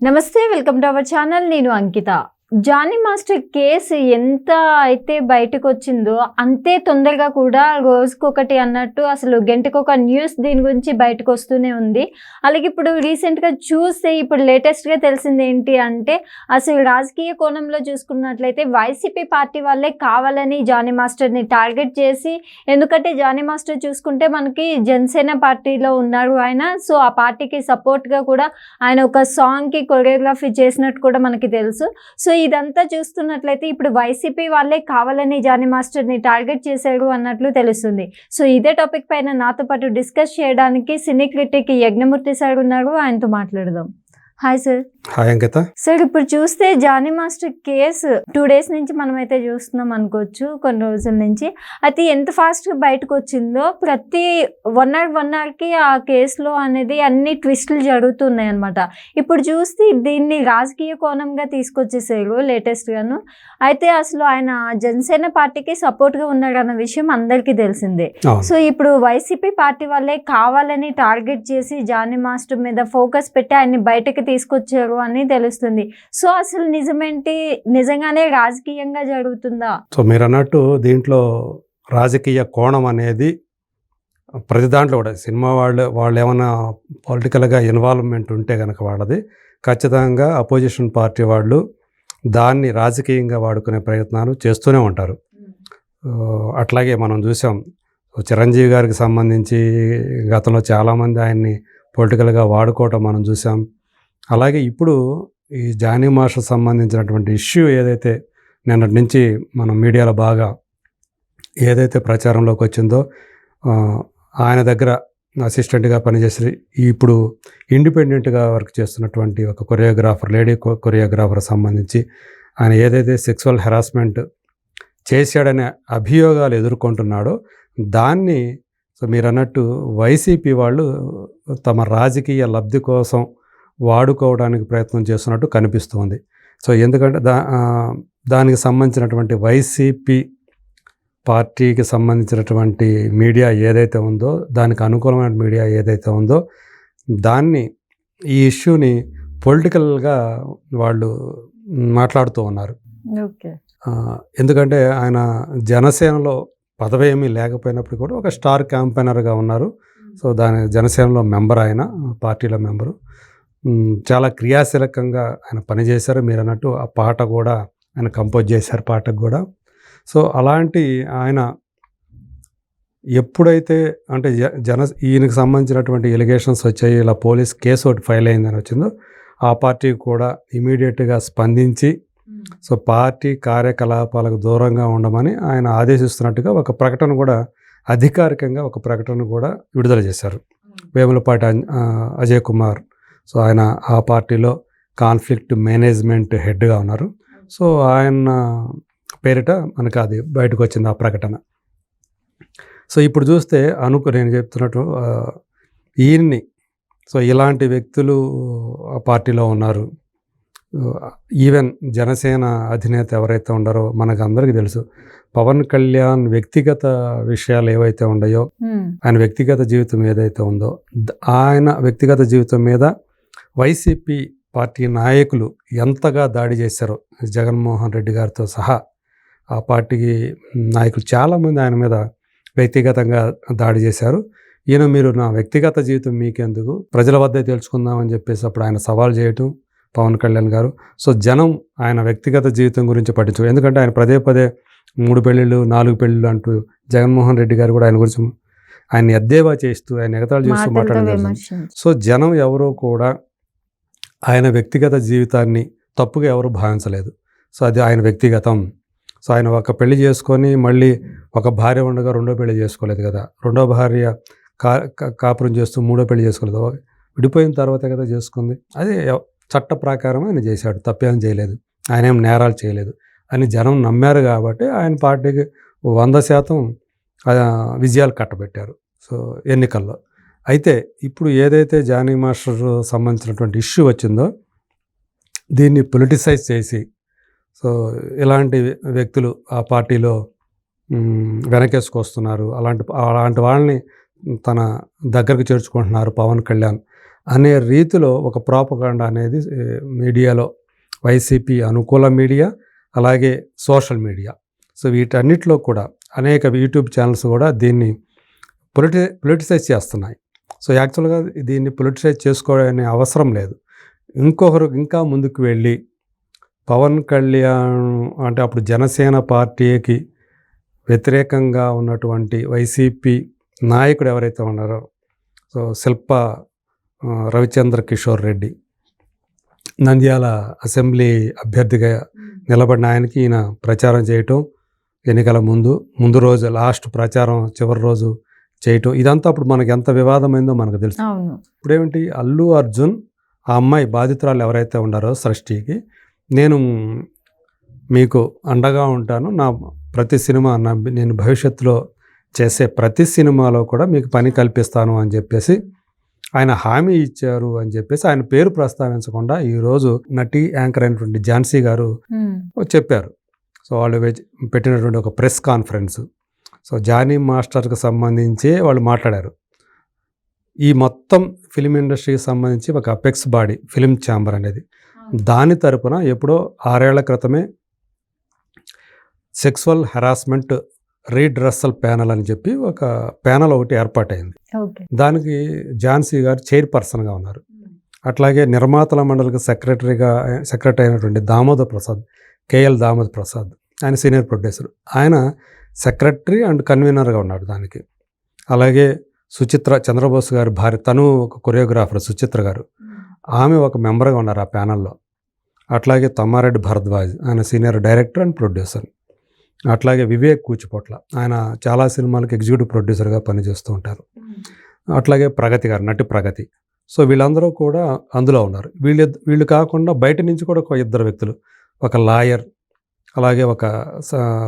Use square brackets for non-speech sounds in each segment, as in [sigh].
నమస్తే welcome to our channel నేను అంకిత Johnny master case ఎంత అయితే బయటకు వచ్చిందో అంతే తొందరగా కూడా రోజుకొకటి అన్నట్టు అసలు గంటకు ఒక న్యూస్ దీని గురించి బయటకు వస్తూనే ఉంది. అలాగే ఇప్పుడు రీసెంట్గా చూస్తే ఇప్పుడు లేటెస్ట్గా తెలిసింది ఏంటి అంటే అసలు రాజకీయ కోణంలో చూసుకున్నట్లయితే వైసీపీ పార్టీ వాళ్ళే కావాలని జానీ మాస్టర్ని టార్గెట్ చేసి ఎందుకంటే జానీ మాస్టర్ చూసుకుంటే మనకి జనసేన పార్టీలో ఉన్నారు ఆయన. సో ఆ పార్టీకి సపోర్ట్గా కూడా ఆయన ఒక సాంగ్కి కొరియోగ్రఫీ చేసినట్టు కూడా మనకి తెలుసు. సో ఇదంతా చూస్తున్నట్లయితే ఇప్పుడు వైసీపీ వాళ్ళే కావాలని జానీ మాస్టర్ని టార్గెట్ చేశారు అన్నట్లు తెలుస్తుంది. సో ఇదే టాపిక్ పైన నాతో పాటు డిస్కస్ చేయడానికి సినీ క్రిటిక్ యజ్ఞమూర్తి సార్ ఉన్నారు. ఆయనతో మాట్లాడదాం. Hi sir. Hi Ankita sir ఇప్పుడు చూస్తే Jani master case two days నుంచి మనం అయితే చూస్తున్నాం అనుకోవచ్చు కొన్ని రోజుల నుంచి. అయితే ఎంత ఫాస్ట్గా బయటకు వచ్చిందో ప్రతి వన్ అవర్ వన్ అవర్కి ఆ కేసులో అనేది అన్ని ట్విస్టులు జరుగుతున్నాయి అనమాట ఇప్పుడు చూస్తే దీన్ని రాజకీయ కోణంగా తీసుకొచ్చేసారు లేటెస్ట్గాను అయితే అసలు ఆయన జనసేన పార్టీకి సపోర్ట్గా ఉన్నాడు అన్న విషయం అందరికీ తెలిసిందే. సో ఇప్పుడు వైసీపీ పార్టీ వాళ్ళే కావాలని టార్గెట్ చేసి జానీ మాస్టర్ మీద ఫోకస్ పెట్టి ఆయన్ని బయటకి తీసుకొచ్చారు అని తెలుస్తుంది. సో అసలు నిజమేంటి? నిజంగానే రాజకీయంగా జరుగుతుందా? సో మీరు అన్నట్టు దీంట్లో రాజకీయ కోణం అనేది ప్రతి దాంట్లో కూడా. సినిమా వాళ్ళు వాళ్ళు ఏమైనా పొలిటికల్గా ఇన్వాల్వ్మెంట్ ఉంటే కనుక వాళ్ళది. ఖచ్చితంగా అపోజిషన్ పార్టీ వాళ్ళు దాన్ని రాజకీయంగా వాడుకునే ప్రయత్నాలు చేస్తూనే ఉంటారు. అట్లాగే మనం చూసాం చిరంజీవి గారికి సంబంధించి గతంలో చాలామంది ఆయన్ని పొలిటికల్గా వాడుకోవటం మనం చూసాం. అలాగే ఇప్పుడు ఈ జానీ మాస్టర్ సంబంధించినటువంటి ఇష్యూ ఏదైతే నిన్నటి నుంచి మనం మీడియాలో బాగా ఏదైతే ప్రచారంలోకి వచ్చిందో ఆయన దగ్గర అసిస్టెంట్గా పనిచేసి ఇప్పుడు ఇండిపెండెంట్గా వర్క్ చేస్తున్నటువంటి ఒక కొరియోగ్రాఫర్ లేడీ కొరియోగ్రాఫర్ సంబంధించి ఆయన ఏదైతే సెక్సువల్ హెరాస్మెంట్ చేశాడనే అభియోగాలు ఎదుర్కొంటున్నాడో దాన్ని సో మీరు అన్నట్టు వైసీపీ వాళ్ళు తమ రాజకీయ లబ్ధి కోసం వాడుకోవడానికి ప్రయత్నం చేస్తున్నట్టు కనిపిస్తోంది. సో ఎందుకంటే దా దానికి సంబంధించినటువంటి వైసీపీ పార్టీకి సంబంధించినటువంటి మీడియా ఏదైతే ఉందో దానికి అనుకూలమైన మీడియా ఏదైతే ఉందో దాన్ని ఈ ఇష్యూని పొలిటికల్గా వాళ్ళు మాట్లాడుతూ ఉన్నారు. ఎందుకంటే ఆయన జనసేనలో పదవి ఏమీ లేకపోయినప్పుడు కూడా ఒక స్టార్ క్యాంపెయినర్గా ఉన్నారు. సో దాని జనసేనలో మెంబర్ ఆయన పార్టీలో మెంబరు. చాలా క్రియాశీలకంగా ఆయన పనిచేశారు. మీరు అన్నట్టు ఆ పాట కూడా ఆయన కంపోజ్ చేశారు పాటకు కూడా. సో అలాంటి ఆయన ఎప్పుడైతే అంటే జ- జన ఈయనకు సంబంధించినటువంటి ఎలిగేషన్స్ వచ్చాయి ఇలా పోలీస్ కేసు ఒకటి ఫైల్ అయిందని వచ్చిందో ఆ పార్టీ కూడా ఇమీడియట్గా స్పందించి సో పార్టీ కార్యకలాపాలకు దూరంగా ఉండమని ఆయన ఆదేశిస్తున్నట్టుగా ఒక ప్రకటన కూడా అధికారికంగా ఒక ప్రకటన కూడా విడుదల చేశారు. వేములపాటి అజయ్ కుమార్ సో ఆయన ఆ పార్టీలో కాన్ఫ్లిక్ట్ మేనేజ్మెంట్ హెడ్గా ఉన్నారు. సో ఆయన పేరిట మనకు అది బయటకు వచ్చింది ఆ ప్రకటన. సో ఇప్పుడు చూస్తే అనుకు నేను చెప్తున్నట్టు ఈయన్ని సో ఇలాంటి వ్యక్తులు ఆ పార్టీలో ఉన్నారు. ఈవెన్ జనసేన అధినేత ఎవరైతే ఉండారో మనకు అందరికీ తెలుసు. పవన్ కళ్యాణ్ వ్యక్తిగత విషయాలు ఏవైతే ఉన్నాయో ఆయన వ్యక్తిగత జీవితం ఏదైతే ఉందో ఆయన వ్యక్తిగత జీవితం మీద వైసీపీ పార్టీ నాయకులు ఎంతగా దాడి చేశారో జగన్మోహన్ రెడ్డి గారితో సహా ఆ పార్టీకి నాయకులు చాలామంది ఆయన మీద వ్యక్తిగతంగా దాడి చేశారు. ఈయన మీరు నా వ్యక్తిగత జీవితం మీకెందుకు? ప్రజల వద్దే తెలుసుకుందామని చెప్పేసి అప్పుడు ఆయన సవాల్ చేయటం పవన్ కళ్యాణ్ గారు. సో జనం ఆయన వ్యక్తిగత జీవితం గురించి పట్టించు ఎందుకంటే ఆయన పదే పదే మూడు పెళ్ళిళ్ళు నాలుగు పెళ్ళిళ్ళు అంటూ జగన్మోహన్ రెడ్డి గారు కూడా ఆయన గురించి ఆయన ఎద్దేవా చేస్తూ ఆయన ఎగతాళి చేస్తూ. విమర్శించి సో జనం ఎవరో కూడా ఆయన వ్యక్తిగత జీవితాన్ని తప్పుగా ఎవరు భావించలేదు. సో అది ఆయన వ్యక్తిగతం. సో ఆయన ఒక పెళ్ళి చేసుకొని మళ్ళీ ఒక భార్య ఉండగా రెండో పెళ్ళి చేసుకోలేదు కదా. రెండో భార్య కా కా- కాపురం చేస్తూ మూడో పెళ్ళి చేసుకోలేదు. విడిపోయిన తర్వాతే కదా చేసుకుంది. అదే చట్ట ప్రకారం ఆయన చేశాడు. తప్పేం చేయలేదు. ఆయన ఏం నేరాలు చేయలేదు. అని జనం నమ్మారు కాబట్టి ఆయన పార్టీకి వంద శాతం విజయాలు కట్టబెట్టారు. సో ఎన్నికల్లో. అయితే ఇప్పుడు ఏదైతే జానీ మాస్టర్ సంబంధించినటువంటి ఇష్యూ వచ్చిందో దీన్ని పొలిటిసైజ్ చేసి సో ఇలాంటి వ్యక్తులు ఆ పార్టీలో వెనకేసుకొస్తున్నారు. అలాంటి అలాంటి వాళ్ళని తన దగ్గరకు చేర్చుకుంటున్నారు పవన్ కళ్యాణ్ అనే రీతిలో ఒక ప్రాపగాండ అనేది మీడియాలో వైసీపీ అనుకూల మీడియా అలాగే సోషల్ మీడియా. సో వీటన్నిటిలో కూడా అనేక యూట్యూబ్ ఛానల్స్ కూడా దీన్ని పొలిటి పొలిటిసైజ్ చేస్తున్నాయి. సో యాక్చువల్గా దీన్ని పొలిటిసైజ్ చేసుకోవడం అవసరం లేదు. ఇంకొకరు ఇంకా ముందుకు వెళ్ళి పవన్ కళ్యాణ్ అంటే అప్పుడు జనసేన పార్టీకి వ్యతిరేకంగా ఉన్నటువంటి వైసీపీ నాయకుడు ఎవరైతే ఉన్నారో సో శిల్ప రవిచంద్ర కిషోర్ రెడ్డి. నంద్యాల అసెంబ్లీ అభ్యర్థిగా నిలబడిన ఆయనకి ఈయన ప్రచారం చేయటం ఎన్నికల ముందు ముందు రోజు లాస్ట్ ప్రచారం చివరి రోజు చేయటం. ఇదంతా అప్పుడు మనకి ఎంత వివాదమైందో మనకు తెలుసు. ఇప్పుడేమిటి? అల్లు అర్జున్ ఆ అమ్మాయి బాధితురాలు ఎవరైతే ఉన్నారో సృష్టికి నేను మీకు అండగా ఉంటాను. నా ప్రతి సినిమా నా నేను భవిష్యత్తులో చేసే ప్రతి సినిమాలో కూడా మీకు పని కల్పిస్తాను అని చెప్పేసి ఆయన హామీ ఇచ్చారు అని చెప్పేసి ఆయన పేరు ప్రస్తావించకుండా ఈరోజు నటి యాంకర్ అయినటువంటి ఝాన్సీ గారు చెప్పారు. సో వాళ్ళు పెట్టినటువంటి ఒక ప్రెస్ కాన్ఫరెన్స్. సో జానీ మాస్టర్కి సంబంధించి వాళ్ళు మాట్లాడారు. ఈ మొత్తం ఫిలిం ఇండస్ట్రీకి సంబంధించి ఒక అపెక్స్ బాడీ ఫిలిం ఛాంబర్ అనేది. దాని తరపున ఎప్పుడో ఆరేళ్ళ క్రితమే సెక్సువల్ హెరాస్మెంట్ రీడ్రస్సల్ ప్యానల్ అని చెప్పి ఒక ప్యానల్ ఒకటి ఏర్పాటైంది. దానికి ఝాన్సీ గారు చైర్పర్సన్గా ఉన్నారు. అట్లాగే నిర్మాతల మండలికి సెక్రటరీగా సెక్రటరీ అయినటువంటి దామోదర్ ప్రసాద్ కేఎల్ దామోదర్ ప్రసాద్ ఆయన సీనియర్ ప్రొడ్యూసర్. ఆయన సెక్రటరీ అండ్ కన్వీనర్గా ఉన్నాడు దానికి. అలాగే సుచిత్ర చంద్రబోస్ గారి భార్య తను ఒక కొరియోగ్రాఫర్ సుచిత్ర గారు. ఆమె ఒక మెంబర్గా ఉన్నారు ఆ ప్యానల్లో. అట్లాగే తమ్మారెడ్డి భరద్వాజ్ ఆయన సీనియర్ డైరెక్టర్ అండ్ ప్రొడ్యూసర్. అట్లాగే వివేక్ కూచిపోట్ల ఆయన చాలా సినిమాలకు ఎగ్జిక్యూటివ్ ప్రొడ్యూసర్గా పనిచేస్తూ ఉంటారు. అట్లాగే ప్రగతి గారు నటి ప్రగతి. సో వీళ్ళందరూ కూడా అందులో ఉన్నారు. వీళ్ళు వీళ్ళు కాకుండా బయట నుంచి కూడా ఒక ఇద్దరు వ్యక్తులు ఒక లాయర్ అలాగే ఒక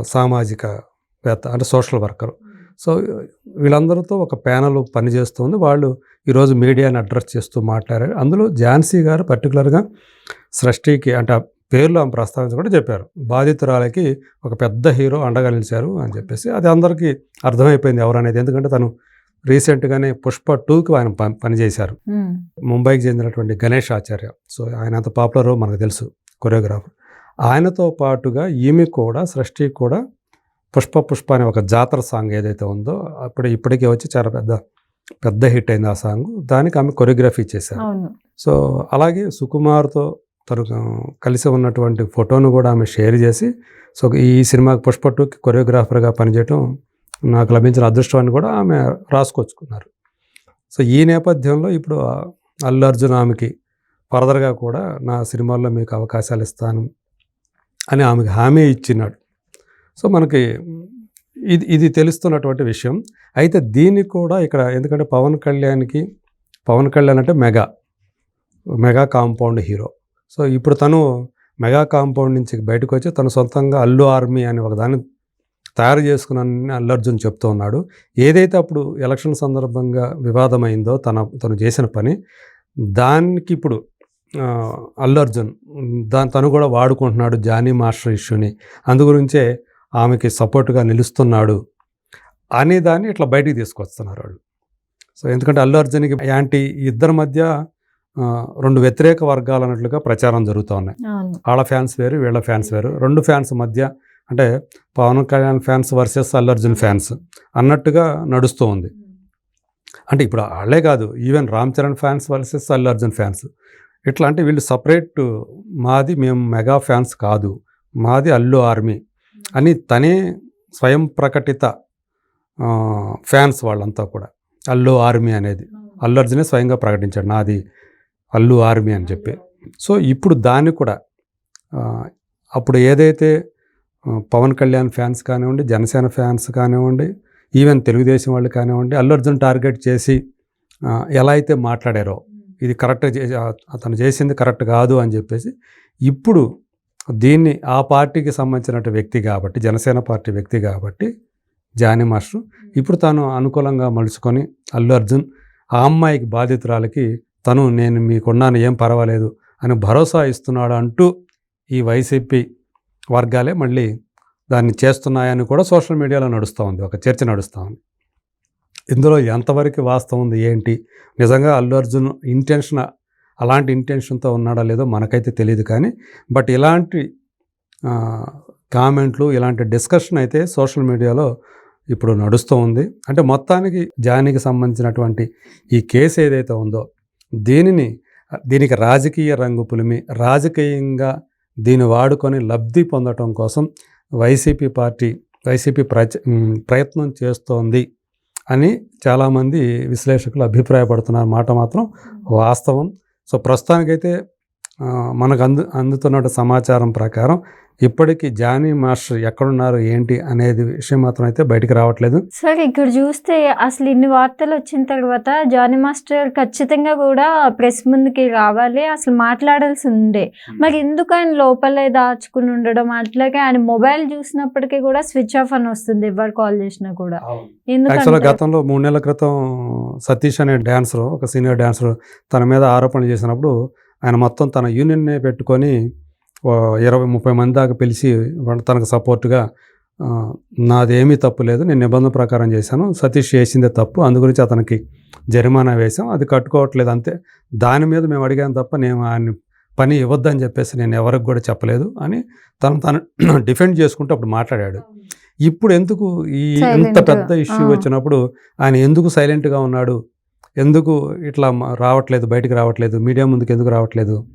సామాజిక వేత్త అంటే సోషల్ వర్కర్. సో వీళ్ళందరితో ఒక ప్యానల్ పనిచేస్తుంది వాళ్ళు ఈరోజు మీడియాని అడ్రస్ చేస్తూ మాట్లాడారు. అందులో ఝాన్సీ గారు పర్టికులర్గా సృష్టికి అంటే ఆ పేర్లు ఆమె ప్రస్తావించి కూడా చెప్పారు. బాధితురాలకి ఒక పెద్ద హీరో అండగా నిలిచారు అని చెప్పేసి. అది అందరికీ అర్థమైపోయింది ఎవరనేది ఎందుకంటే తను రీసెంట్గానే పుష్ప టూకి ఆయన పనిచేశారు ముంబైకి చెందినటువంటి గణేష్ ఆచార్య. సో ఆయన అంత పాపులర్ మనకు తెలుసు కొరియోగ్రాఫర్. ఆయనతో పాటుగా ఈమె కూడా సృష్టి కూడా పుష్ప పుష్ప అనే ఒక జాతర సాంగ్ ఏదైతే ఉందో అప్పుడు ఇప్పటికే వచ్చి చాలా పెద్ద పెద్ద హిట్ అయింది ఆ సాంగ్. దానికి ఆమె కొరియోగ్రఫీ చేశారు. సో అలాగే సుకుమార్తో తను కలిసి ఉన్నటువంటి ఫోటోను కూడా ఆమె షేర్ చేసి సో ఈ సినిమాకి పుష్ప టూకి కొరియోగ్రాఫర్గా పనిచేయటం నాకు లభించిన అదృష్టాన్ని కూడా ఆమె రాసుకొచ్చుకున్నారు. సో ఈ నేపథ్యంలో ఇప్పుడు అల్లు అర్జున్ ఆమెకి ఫర్దర్గా కూడా నా సినిమాల్లో మీకు అవకాశాలు ఇస్తాను అని ఆమెకి హామీ ఇచ్చినాడు. సో మనకి ఇది ఇది తెలుస్తున్నటువంటి విషయం. అయితే దీనికి కూడా ఇక్కడ ఎందుకంటే పవన్ కళ్యాణ్కి పవన్ కళ్యాణ్ అంటే mega mega compound hero. So ఇప్పుడు తను మెగా కాంపౌండ్ నుంచి బయటకు వచ్చి తను సొంతంగా అల్లు ఆర్మీ అని ఒకదాన్ని తయారు చేసుకున్నానని అల్లు అర్జున్ చెప్తూ ఉన్నాడు. ఏదైతే అప్పుడు ఎలక్షన్ సందర్భంగా వివాదమైందో తన తను చేసిన పని దానికి ఇప్పుడు అల్లు అర్జున్ దాని తను కూడా వాడుకుంటున్నాడు జానీ మాస్టర్ ఇష్యూని. అందుగురించే ఆమెకి సపోర్ట్గా నిలుస్తున్నాడు అనే దాన్ని ఇట్లా బయటికి తీసుకొస్తున్నారు వాళ్ళు. సో ఎందుకంటే అల్లు అర్జున్కి యాంటీ ఇద్దరి మధ్య రెండు వ్యతిరేక వర్గాలు అన్నట్లుగా ప్రచారం జరుగుతూ ఉన్నాయి. వాళ్ళ ఫ్యాన్స్ వేరు వీళ్ళ ఫ్యాన్స్ వేరు. రెండు ఫ్యాన్స్ మధ్య అంటే Pawan Kalyan fans versus Allu Arjun fans అన్నట్టుగా నడుస్తూ ఉంది. అంటే ఇప్పుడు వాళ్ళే కాదు even Ram Charan fans versus Allu Arjun fans. ఇట్లా అంటే వీళ్ళు సపరేట్ మాది మేము మెగా ఫ్యాన్స్ కాదు. మాది అల్లు ఆర్మీ. అని తనే స్వయం ప్రకటిత ఫ్యాన్స్ వాళ్ళంతా కూడా. అల్లు ఆర్మీ అనేది. అల్లు అర్జునే స్వయంగా ప్రకటించాడు నాది అల్లు ఆర్మీ అని చెప్పి. సో ఇప్పుడు దాన్ని కూడా అప్పుడు ఏదైతే పవన్ కళ్యాణ్ ఫ్యాన్స్ కానివ్వండి జనసేన ఫ్యాన్స్ కానివ్వండి ఈవెన్ తెలుగుదేశం వాళ్ళు కానివ్వండి అల్లు అర్జున్ టార్గెట్ చేసి ఎలా అయితే మాట్లాడారో ఇది కరెక్ట్ చే- అతను చేసింది కరెక్ట్ కాదు అని చెప్పేసి ఇప్పుడు దీన్ని ఆ పార్టీకి సంబంధించిన వ్యక్తి కాబట్టి జనసేన పార్టీ వ్యక్తి కాబట్టి జానీ మాస్టర్ ఇప్పుడు తాను అనుకూలంగా మలుచుకొని అల్లు అర్జున్ ఆ అమ్మాయికి బాధితురాలకి తను నేను మీకున్నాను ఏం పర్వాలేదు అని భరోసా ఇస్తున్నాడు అంటూ ఈ వైసీపీ వర్గాలే మళ్ళీ దాన్ని చేస్తున్నాయని కూడా సోషల్ మీడియాలో నడుస్తూ ఉంది ఒక చర్చ నడుస్తూ ఉంది. ఇందులో ఎంతవరకు వాస్తవం ఉంది ఏంటి? నిజంగా అల్లు అర్జున్ ఇంటెన్షన్ అలాంటి ఇంటెన్షన్తో ఉన్నాడా లేదో మనకైతే తెలియదు కానీ బట్ ఇలాంటి కామెంట్లు ఇలాంటి డిస్కషన్ అయితే సోషల్ మీడియాలో ఇప్పుడు నడుస్తూ ఉంది. అంటే మొత్తానికి జానీకి సంబంధించినటువంటి ఈ కేసు ఏదైతే ఉందో దీనిని దీనికి రాజకీయ రంగు పులిమి రాజకీయంగా దీన్ని వాడుకొని లబ్ధి పొందటం కోసం వైసీపీ పార్టీ వైసీపీ ప్రచ ప్రయత్నం చేస్తోంది అని చాలామంది విశ్లేషకులు అభిప్రాయపడుతున్నారు. మాట మాత్రం వాస్తవం. సో ప్రస్తుతానికైతే మనకు అందు అందుతున్న సమాచారం ప్రకారం ఇప్పటికీ జానీ మాస్టర్ ఎక్కడున్నారు ఏంటి అనేది విషయం మాత్రం అయితే బయటికి రావట్లేదు. సార్ ఇక్కడ చూస్తే అసలు ఇన్ని వార్తలు వచ్చిన తర్వాత జానీ మాస్టర్ ఖచ్చితంగా కూడా ప్రెస్ ముందుకి రావాలి అసలు మాట్లాడాల్సి ఉండే. మరి ఎందుకు ఆయన లోపలే దాచుకుని ఉండడం? అట్లాగే ఆయన మొబైల్ చూసినప్పటికీ కూడా స్విచ్ ఆఫ్ అని వస్తుంది ఎవరు కాల్ చేసినా కూడా. ఎందుకంటే గతంలో మూడు నెలల క్రితం సతీష్ అనే డాన్సర్ ఒక సీనియర్ డాన్సర్ తన మీద ఆరోపణలు చేసినప్పుడు ఆయన మొత్తం తన యూనియన్నే పెట్టుకొని ఇరవై ముప్పై మంది దాకా పిలిచి తనకు సపోర్ట్గా నాదేమీ తప్పు లేదు నేను నిబంధన ప్రకారం చేశాను సతీష్ చేసిందే తప్పు అందు గురించి అతనికి జరిమానా వేశాం అది కట్టుకోవట్లేదు అంతే. దాని మీద మేము అడిగాను తప్ప నేను ఆయన పని ఇవ్వద్దని చెప్పేసి నేను ఎవరికి కూడా చెప్పలేదు అని తను తను [clears throat] డిఫెండ్ చేసుకుంటూ అప్పుడు మాట్లాడాడు. ఇప్పుడు ఎందుకు ఈ ఇంత పెద్ద ఇష్యూ. వచ్చినప్పుడు ఆయన ఎందుకు సైలెంట్గా ఉన్నాడు? ఎందుకు ఇట్లా రావట్లేదు బయటకు రావట్లేదు మీడియా ముందుకు ఎందుకు రావట్లేదు?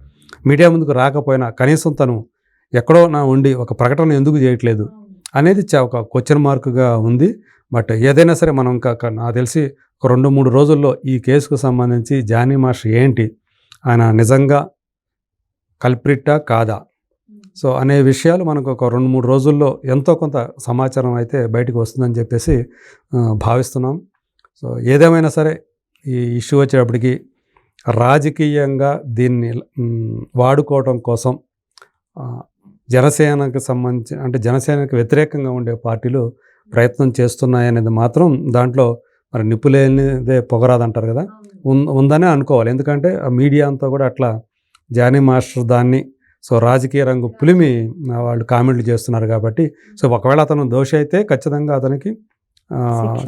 మీడియా ముందుకు రాకపోయినా కనీసం తను ఎక్కడో నా ఉండి ఒక ప్రకటన ఎందుకు చేయట్లేదు అనేది చా- ఒక క్వశ్చన్ మార్క్గా ఉంది. బట్ ఏదైనా సరే మనం ఇంకా నాకు తెలిసి ఒక రెండు మూడు రోజుల్లో ఈ కేసుకు సంబంధించి జానీ మాస్టర్ ఏంటి? ఆయన నిజంగా కల్ప్రిట్టా కాదా? సో అనే విషయాలు మనకు ఒక రెండు మూడు రోజుల్లో ఎంతో కొంత సమాచారం అయితే బయటకు వస్తుందని చెప్పేసి భావిస్తున్నాం. సో ఏదేమైనా సరే ఈ ఇష్యూ వచ్చేటప్పటికి రాజకీయంగా దీన్ని వాడుకోవడం కోసం జనసేనకు సంబంధించి అంటే జనసేనకు వ్యతిరేకంగా ఉండే పార్టీలు ప్రయత్నం చేస్తున్నాయనేది మాత్రం దాంట్లో మరి నిప్పులేనిదే పొగరాదంటారు కదా. ఉందనే అనుకోవాలి. ఎందుకంటే ఆ మీడియా అంతా కూడా అట్లా జానీ మాస్టర్ దాన్ని సో రాజకీయ రంగు పులిమి వాళ్ళు కామెంట్లు చేస్తున్నారు కాబట్టి సో ఒకవేళ అతను దోషి అయితే ఖచ్చితంగా అతనికి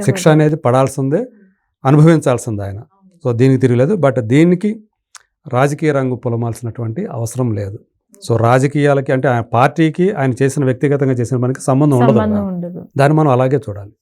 శిక్ష. అనేది పడాల్సిందే. అనుభవించాల్సిందే ఆయన సో దీనికి తిరగలేదు. బట్ దీనికి రాజకీయ రంగు పొలమాల్సినటువంటి అవసరం లేదు. సో రాజకీయాలకి అంటే ఆయన పార్టీకి ఆయన చేసిన వ్యక్తిగతంగా చేసిన పనికి సంబంధం. ఉండదు. దాన్ని మనం అలాగే చూడాలి.